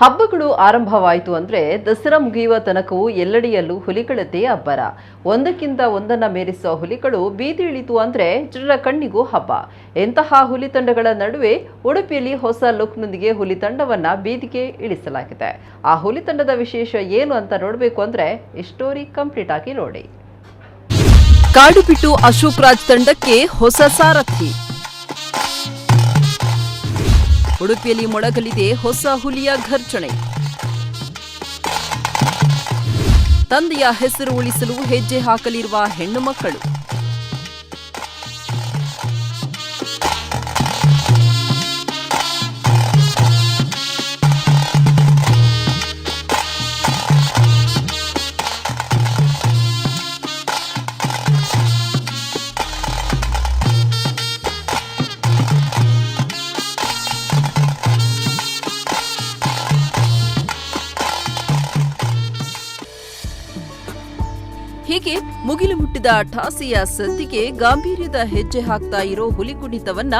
ಹಬ್ಬಗಳು ಆರಂಭವಾಯಿತು ಅಂದ್ರೆ ದಸರಾ ಮುಗಿಯುವ ತನಕವೂ ಎಲ್ಲೆಡೆಯಲ್ಲೂ ಹುಲಿಗಳದ್ದೇ ಅಬ್ಬರ. ಒಂದಕ್ಕಿಂತ ಒಂದನ್ನ ಮೇರಿಸುವ ಹುಲಿಗಳು ಬೀದಿ ಇಳಿತು ಅಂದ್ರೆ ಜನರ ಕಣ್ಣಿಗೂ ಹಬ್ಬ. ಎಂತಹ ಹುಲಿ ತಂಡಗಳ ನಡುವೆ ಉಡುಪಿಯಲ್ಲಿ ಹೊಸ ಲುಕ್ನೊಂದಿಗೆ ಹುಲಿ ತಂಡವನ್ನ ಬೀದಿಗೆ ಇಳಿಸಲಾಗಿದೆ. ಆ ಹುಲಿ ತಂಡದ ವಿಶೇಷ ಏನು ಅಂತ ನೋಡಬೇಕು ಅಂದ್ರೆ ಈ ಸ್ಟೋರಿ ಕಂಪ್ಲೀಟ್ ಆಗಿ ನೋಡಿ. ಕಾಡು ಬಿಟ್ಟು ಅಶೋಕ್ ರಾಜ್ ತಂಡಕ್ಕೆ ಹೊಸ ಸಾರಥಿ. ಉಡುಪಿಯಲ್ಲಿ ಮೊಳಗಲಿದೆ ಹೊಸ ಹುಲಿಯ ಘರ್ಷಣೆ. ತಂದೆಯ ಹೆಸರು ಉಳಿಸಲು ಹೆಜ್ಜೆ ಹಾಕಲಿರುವ ಹೆಣ್ಣು ಮಕ್ಕಳು. ಮುಗಿಲು ಮುಟ್ಟಿದ ಠಾಸಿಯ ಸದ್ದಿಗೆ ಗಾಂಭೀರ್ಯದ ಹೆಜ್ಜೆ ಹಾಕ್ತಾ ಇರೋ ಹುಲಿ ಕುಣಿತವನ್ನ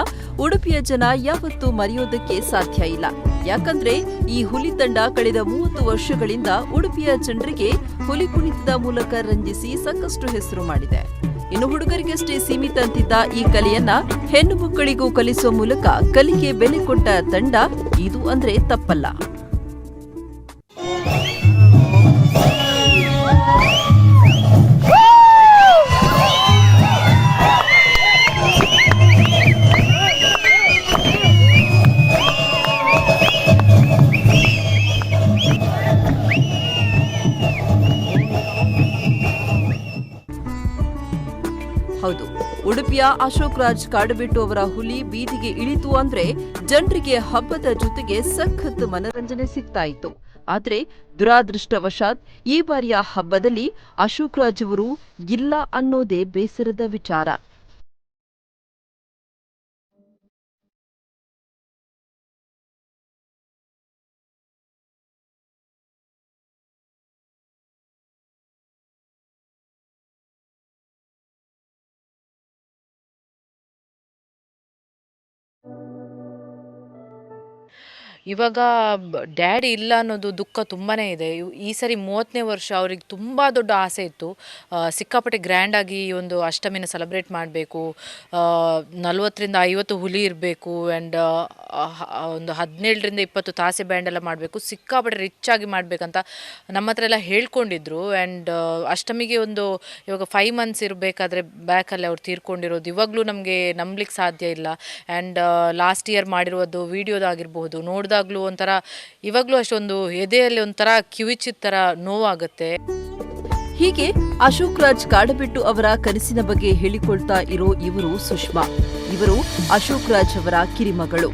ಉಡುಪಿಯ ಜನ ಯಾವತ್ತೂ ಮರೆಯೋದಕ್ಕೆ ಸಾಧ್ಯ ಇಲ್ಲ. ಯಾಕಂದ್ರೆ ಈ ಹುಲಿ ತಂಡ ಕಳೆದ ಮೂವತ್ತು ವರ್ಷಗಳಿಂದ ಉಡುಪಿಯ ಜನರಿಗೆ ಹುಲಿ ಕುಣಿತದ ಮೂಲಕ ರಂಜಿಸಿ ಸಾಕಷ್ಟು ಹೆಸರು ಮಾಡಿದೆ. ಇನ್ನು ಹುಡುಗರಿಗಷ್ಟೇ ಸೀಮಿತ ಅಂತಿದ್ದ ಈ ಕಲೆಯನ್ನ ಹೆಣ್ಣು ಮಕ್ಕಳಿಗೂ ಕಲಿಸುವ ಮೂಲಕ ಕಲಿಕೆ ಬೆಲೆ ಕೊಟ್ಟ ತಂಡ ಇದು ಅಂದ್ರೆ ತಪ್ಪಲ್ಲ. ಹೌದು. ಉಡುಪಿಯ ಅಶೋಕ್ ರಾಜ್ ಕಾಡುಬಿಟ್ಟು ಅವರ ಹುಲಿ ಬೀದಿಗೆ ಇಳಿತು ಅಂದ್ರೆ ಜನರಿಗೆ ಹಬ್ಬದ ಜೊತೆಗೆ ಸಖತ್ ಮನರಂಜನೆ ಸಿಗ್ತಾ ಇತ್ತು. ಆದ್ರೆ ದುರಾದೃಷ್ಟವಶಾತ್ ಈ ಬಾರಿಯ ಹಬ್ಬದಲ್ಲಿ ಅಶೋಕ್ ರಾಜ್ ಅವರು ಇಲ್ಲ ಅನ್ನೋದೇ ಬೇಸರದ ವಿಚಾರ. thank you ಇವಾಗ ಡ್ಯಾಡಿ ಇಲ್ಲ ಅನ್ನೋದು ದುಃಖ ತುಂಬಾ ಇದೆ. ಈ ಸರಿ ಮೂವತ್ತನೇ ವರ್ಷ ಅವ್ರಿಗೆ ತುಂಬ ದೊಡ್ಡ ಆಸೆ ಇತ್ತು. ಸಿಕ್ಕಾಪಟ್ಟೆ ಗ್ರ್ಯಾಂಡಾಗಿ ಈ ಒಂದು ಅಷ್ಟಮಿನ ಸೆಲೆಬ್ರೇಟ್ ಮಾಡಬೇಕು. ನಲ್ವತ್ತರಿಂದ ಐವತ್ತು ಹುಲಿ ಇರಬೇಕು ಆ್ಯಂಡ್ ಒಂದು ಹದಿನೇಳರಿಂದ ಇಪ್ಪತ್ತು ತಾಸೆ ಬ್ಯಾಂಡ್ ಎಲ್ಲ ಮಾಡಬೇಕು. ಸಿಕ್ಕಾಪಟ್ಟೆ ರಿಚ್ ಆಗಿ ಮಾಡಬೇಕಂತ ನಮ್ಮ ಹತ್ರ ಎಲ್ಲ ಹೇಳ್ಕೊಂಡಿದ್ರು ಆ್ಯಂಡ್ ಅಷ್ಟಮಿಗೆ ಒಂದು ಇವಾಗ ಫೈವ್ ಮಂತ್ಸ್ ಇರಬೇಕಾದ್ರೆ ಬ್ಯಾಕಲ್ಲಿ ಅವ್ರು ತೀರ್ಕೊಂಡಿರೋದು. ಇವಾಗಲೂ ನಮಗೆ ನಂಬ್ಲಿಕ್ಕೆ ಸಾಧ್ಯ ಇಲ್ಲ. ಆ್ಯಂಡ್ ಲಾಸ್ಟ್ ಇಯರ್ ಮಾಡಿರುವುದು ವಿಡಿಯೋದಾಗಿರ್ಬಹುದು ನೋಡಿದಾಗಲೂ ಒಂಥರ, ಇವಾಗಲೂ ಅಷ್ಟೊಂದು ಎದೆಯಲ್ಲಿ ಒಂಥರ ಕಿವಿಚಿದ ತರ ನೋವಾಗುತ್ತೆ. ಹೀಗೆ ಅಶೋಕ್ ರಾಜ್ ಕಾಡಬಿಟ್ಟು ಅವರ ಕನಸಿನ ಬಗ್ಗೆ ಹೇಳಿಕೊಳ್ತಾ ಇರೋ ಇವರು ಸುಷ್ಮಾ. ಇವರು ಅಶೋಕ್ ರಾಜ್ ಅವರ ಕಿರಿಮಗಳು.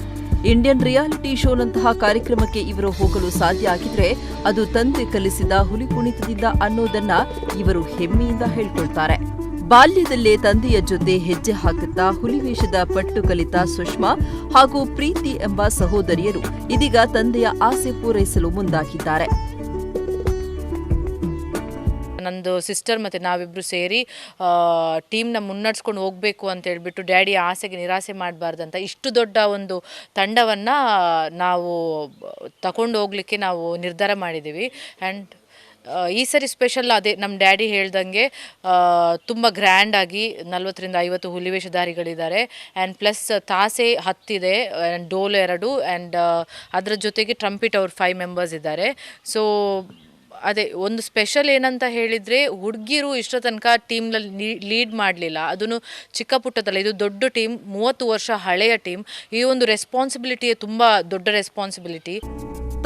ಇಂಡಿಯನ್ ರಿಯಾಲಿಟಿ ಶೋನಂತಹ ಕಾರ್ಯಕ್ರಮಕ್ಕೆ ಇವರು ಹೋಗಲು ಸಾಧ್ಯ ಆಗಿದ್ರೆ ಅದು ತಂದೆ ಕಲಿಸಿದ ಹುಲಿ ಕುಣಿತದಿಂದ ಅನ್ನೋದನ್ನ ಇವರು ಹೆಮ್ಮೆಯಿಂದ ಹೇಳ್ಕೊಳ್ತಾರೆ. ಬಾಲ್ಯದಲ್ಲೇ ತಂದೆಯ ಜೊತೆ ಹೆಜ್ಜೆ ಹಾಕುತ್ತಾ ಹುಲಿವೇಷದ ಪಟ್ಟು ಕಲಿತ ಸುಷ್ಮಾ ಹಾಗೂ ಪ್ರೀತಿ ಎಂಬ ಸಹೋದರಿಯರು ಇದೀಗ ತಂದೆಯ ಆಸೆ ಪೂರೈಸಲು ಮುಂದಾಗಿದ್ದಾರೆ. ನಂದು ಸಿಸ್ಟರ್ ಮತ್ತು ನಾವಿಬ್ಬರು ಸೇರಿ ಟೀಮ್ನ ಮುನ್ನಡೆಸ್ಕೊಂಡು ಹೋಗಬೇಕು ಅಂತ ಹೇಳಿಬಿಟ್ಟು ಡ್ಯಾಡಿ ಆಸೆಗೆ ನಿರಾಸೆ ಮಾಡಬಾರ್ದಂತ ಇಷ್ಟು ದೊಡ್ಡ ಒಂದು ತಂಡವನ್ನು ನಾವು ತಗೊಂಡು ಹೋಗಲಿಕ್ಕೆ ನಾವು ನಿರ್ಧಾರ ಮಾಡಿದ್ದೀವಿ. ಆ್ಯಂಡ್ ಈ ಸರಿ ಸ್ಪೆಷಲ್ ಅದೇ ನಮ್ಮ ಡ್ಯಾಡಿ ಹೇಳ್ದಂಗೆ ತುಂಬ ಗ್ರ್ಯಾಂಡಾಗಿ ನಲ್ವತ್ತರಿಂದ ಐವತ್ತು ಹುಲಿವೇಷಧಾರಿಗಳಿದ್ದಾರೆ ಆ್ಯಂಡ್ ಪ್ಲಸ್ ತಾಸೆ ಹತ್ತಿದೆ ಆ್ಯಂಡ್ ಡೋಲ್ ಎರಡು ಆ್ಯಂಡ್ ಅದರ ಜೊತೆಗೆ ಟ್ರಂಪಿಟ್ ಅವ್ರ ಫೈವ್ ಮೆಂಬರ್ಸ್ ಇದ್ದಾರೆ. ಸೊ ಅದೇ ಒಂದು ಸ್ಪೆಷಲ್ ಏನಂತ ಹೇಳಿದರೆ, ಹುಡುಗಿರು ಇಷ್ಟರ ತನಕ ಟೀಮ್ನಲ್ಲಿ ಲೀಡ್ ಮಾಡಲಿಲ್ಲ. ಅದನ್ನು ಚಿಕ್ಕ ಪುಟ್ಟದಲ್ಲ, ಇದು ದೊಡ್ಡ ಟೀಮ್ ಮೂವತ್ತು ವರ್ಷ ಹಳೆಯ ಟೀಮ್ ಈ ಒಂದು ರೆಸ್ಪಾನ್ಸಿಬಿಲಿಟಿ ತುಂಬ ದೊಡ್ಡ ರೆಸ್ಪಾನ್ಸಿಬಿಲಿಟಿ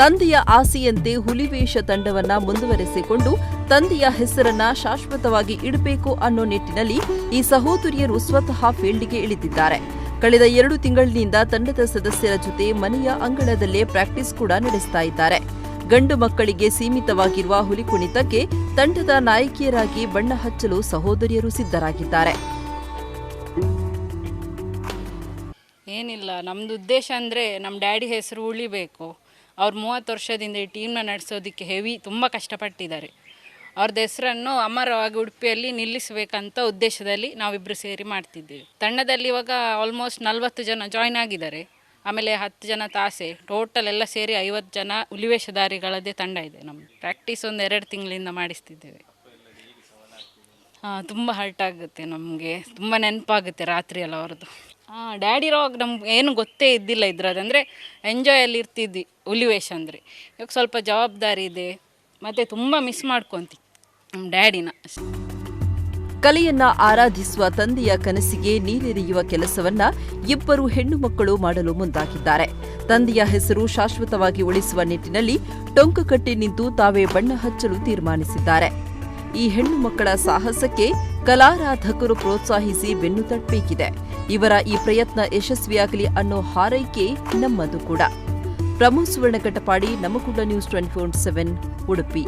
ತಂದೆಯ ಆಸೆಯಂತೆ ಹುಲಿವೇಷ ತಂಡವನ್ನ ಮುಂದುವರೆಸಿಕೊಂಡು ತಂದೆಯ ಹೆಸರನ್ನ ಶಾಶ್ವತವಾಗಿ ಇಡಬೇಕು ಅನ್ನೋ ನಿಟ್ಟಿನಲ್ಲಿ ಈ ಸಹೋದರಿಯರು ಸ್ವತಃ ಫೀಲ್ಡ್ಗೆ ಇಳಿದಿದ್ದಾರೆ. ಕಳೆದ ಎರಡು ತಿಂಗಳಿನಿಂದ ತಂಡದ ಸದಸ್ಯರ ಜೊತೆ ಮನೆಯ ಅಂಗಳದಲ್ಲೇ ಪ್ರಾಕ್ಟೀಸ್ ಕೂಡ ನಡೆಸ್ತಾ ಇದ್ದಾರೆ. ಗಂಡು ಮಕ್ಕಳಿಗೆ ಸೀಮಿತವಾಗಿರುವ ಹುಲಿ ಕುಣಿತಕ್ಕೆ ತಂಡದ ನಾಯಕಿಯರಾಗಿ ಬಣ್ಣ ಹಚ್ಚಲು ಸಹೋದರಿಯರು ಸಿದ್ಧರಾಗಿದ್ದಾರೆ. ಏನಿಲ್ಲ, ನಮ್ದು ಉದ್ದೇಶ ಅಂದರೆ ನಮ್ಮ ಡ್ಯಾಡಿ ಹೆಸರು ಉಳಿಬೇಕು ಅವ್ರು ಮೂವತ್ತು ವರ್ಷದಿಂದ ಈ ಟೀಮ್ನ ನಡೆಸೋದಕ್ಕೆ ಹೆವಿ ತುಂಬ ಕಷ್ಟಪಟ್ಟಿದ್ದಾರೆ. ಅವ್ರದ್ದು ಹೆಸರನ್ನು ಅಮರವಾಗಿ ಉಡುಪಿಯಲ್ಲಿ ನಿಲ್ಲಿಸಬೇಕಂತ ಉದ್ದೇಶದಲ್ಲಿ ನಾವಿಬ್ಬರು ಸೇರಿ ಮಾಡ್ತಿದ್ದೀವಿ. ತಂಡದಲ್ಲಿ ಇವಾಗ ಆಲ್ಮೋಸ್ಟ್ ನಲ್ವತ್ತು ಜನ ಜಾಯ್ನ್ ಆಗಿದ್ದಾರೆ. ಆಮೇಲೆ ಹತ್ತು ಜನ ತಾಸೆ ಟೋಟಲ್ ಎಲ್ಲ ಸೇರಿ ಐವತ್ತು ಜನ ಹುಲಿವೇಷಧಾರಿಗಳದ್ದೇ ತಂಡ ಇದೆ ನಮ್ಮ ಪ್ರಾಕ್ಟೀಸ್ ಒಂದು ಎರಡು ತಿಂಗಳಿಂದ ಮಾಡಿಸ್ತಿದ್ದೇವೆ. ಹಾಂ, ತುಂಬ ಹರ್ಟ್ ಆಗುತ್ತೆ ನಮಗೆ. ತುಂಬ ನೆನಪಾಗುತ್ತೆ ರಾತ್ರಿ ಎಲ್ಲ ಅವ್ರದ್ದು ಹಾಂ ಡ್ಯಾಡಿ ಇರೋವಾಗ ನಮ್ಗೆ ಏನು ಗೊತ್ತೇ ಇದ್ದಿಲ್ಲ ಇದ್ರದ್ದು ಅಂದರೆ ಎಂಜಾಯಲ್ಲಿ ಇರ್ತಿದ್ವಿ ಉಲಿವೇಶ್ ಅಂದರೆ. ಇವಾಗ ಸ್ವಲ್ಪ ಜವಾಬ್ದಾರಿ ಇದೆ, ಮತ್ತು ತುಂಬ ಮಿಸ್ ಮಾಡ್ಕೊತೀವಿ ನಮ್ಮ ಡ್ಯಾಡಿನ. ಕಲೆಯನ್ನ ಆರಾಧಿಸುವ ತಂದೆಯ ಕನಸಿಗೆ ನೀರೆರೆಯುವ ಕೆಲಸವನ್ನ ಇಬ್ಬರು ಹೆಣ್ಣು ಮಕ್ಕಳು ಮಾಡಲು ಮುಂದಾಗಿದ್ದಾರೆ. ತಂದೆಯ ಹೆಸರು ಶಾಶ್ವತವಾಗಿ ಉಳಿಸುವ ನಿಟ್ಟಿನಲ್ಲಿ ಟೊಂಕು ಕಟ್ಟಿ ನಿಂತು ತಾವೇ ಬಣ್ಣ ಹಚ್ಚಲು ತೀರ್ಮಾನಿಸಿದ್ದಾರೆ. ಈ ಹೆಣ್ಣು ಮಕ್ಕಳ ಸಾಹಸಕ್ಕೆ ಕಲಾರಾಧಕರು ಪ್ರೋತ್ಸಾಹಿಸಿ ಬೆನ್ನು ತಟ್ಟಬೇಕಿದೆ. ಇವರ ಈ ಪ್ರಯತ್ನ ಯಶಸ್ವಿಯಾಗಲಿ ಅನ್ನೋ ಹಾರೈಕೆ ನಮ್ಮದು ಕೂಡ. Pramod Katapadi ನಮಕುಂಡ news twenty four seven, Udupi.